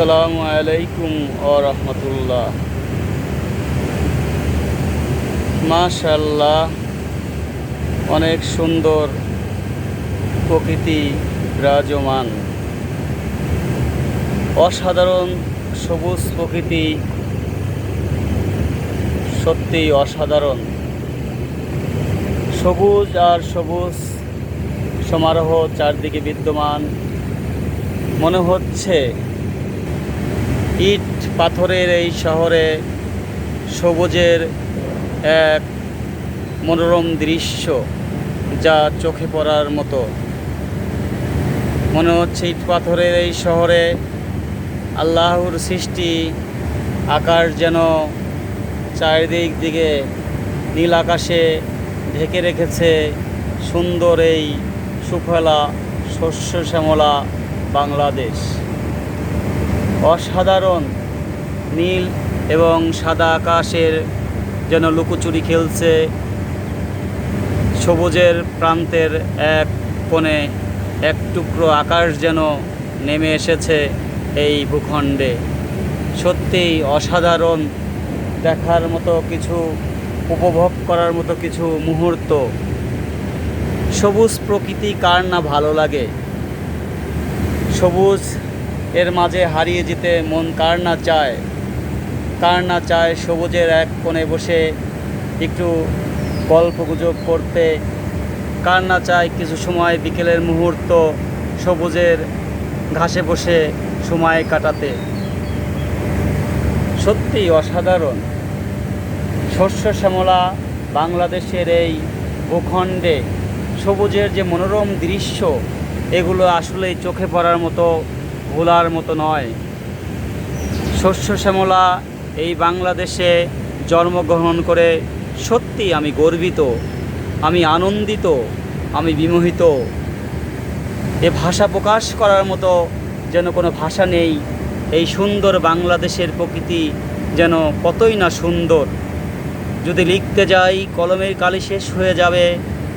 আসসালামু আলাইকুম ও রহমতুল্লাহ। মাশাল্লাহ অনেক সুন্দর প্রকৃতি বিরাজমান। অসাধারণ সবুজ প্রকৃতি। সত্যি অসাধারণ। সবুজ আর সবুজ সমারোহ চারদিকে বিদ্যমান। মনে হচ্ছে ইট পাথরের এই শহরে সবুজের এক মনোরম দৃশ্য যা চোখে পড়ার মতো। মনে হচ্ছে ইট পাথরের এই শহরে আল্লাহর সৃষ্টি আকাশ যেন চারিদিক দিকে নীল আকাশে ঢেকে রেখেছে সুন্দর এই সুফলা শস্য শ্যামলা বাংলাদেশ। অসাধারণ, নীল এবং সাদা আকাশের যেন লুকোচুরি খেলছে সবুজের প্রান্তের এক কোণে এক টুকরো আকাশ যেন নেমে এসেছে এই ভূখণ্ডে। সত্যিই অসাধারণ দেখার মতো কিছু, উপভোগ করার মতো কিছু মুহূর্ত। সবুজ প্রকৃতি কার না ভালো লাগে? সবুজ এর মাঝে হারিয়ে যেতে মন কার না চায়? কার না চায় সবুজের এক কোণে বসে একটু গল্প গুজব করতে? কার না চায় কিছু সময় বিকেলের মুহূর্ত সবুজের ঘাসে বসে সময় কাটাতে? সত্যি অসাধারণ। শস্য শ্যামলা বাংলাদেশের এই ভূখণ্ডে সবুজের যে মনোরম দৃশ্য, এগুলো আসলেই চোখে পড়ার মতো ভোলার মতো নয়। শস্য শ্যামলা এই বাংলাদেশে জন্মগ্রহণ করে সত্যি আমি গর্বিত, আমি আনন্দিত, আমি বিমোহিত। এ ভাষা প্রকাশ করার মতো যেন কোনো ভাষা নেই, এই সুন্দর বাংলাদেশের প্রকৃতি যেন কতই না সুন্দর। যদি লিখতে যাই, কলমের কালি শেষ হয়ে যাবে,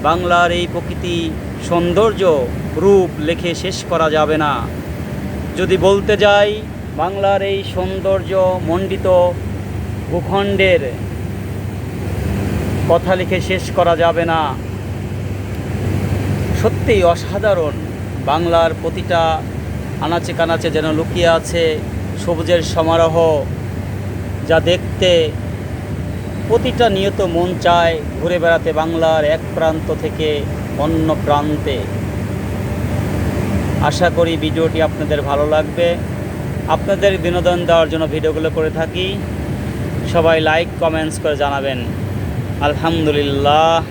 বাংলার এই প্রকৃতি সৌন্দর্য রূপ লেখে শেষ করা যাবে না। যদি বলতে যাই, বাংলার এই সৌন্দর্য মণ্ডিত ভূখণ্ডের কথা লিখে শেষ করা যাবে না। সত্যিই অসাধারণ বাংলার প্রতিটা আনাচে কানাচে যেন লুকিয়ে আছে সবুজের সমারোহ, যা দেখতে প্রতিটা নিয়ত মন চায় ঘুরে বেড়াতে বাংলার এক প্রান্ত থেকে অন্য প্রান্তে। আশা করি ভিডিওটি আপনাদের ভালো লাগবে। আপনাদের বিনোদন দেওয়ার জন্য ভিডিওগুলো করে থাকি। সবাই লাইক কমেন্টস করে জানাবেন। আলহামদুলিল্লাহ।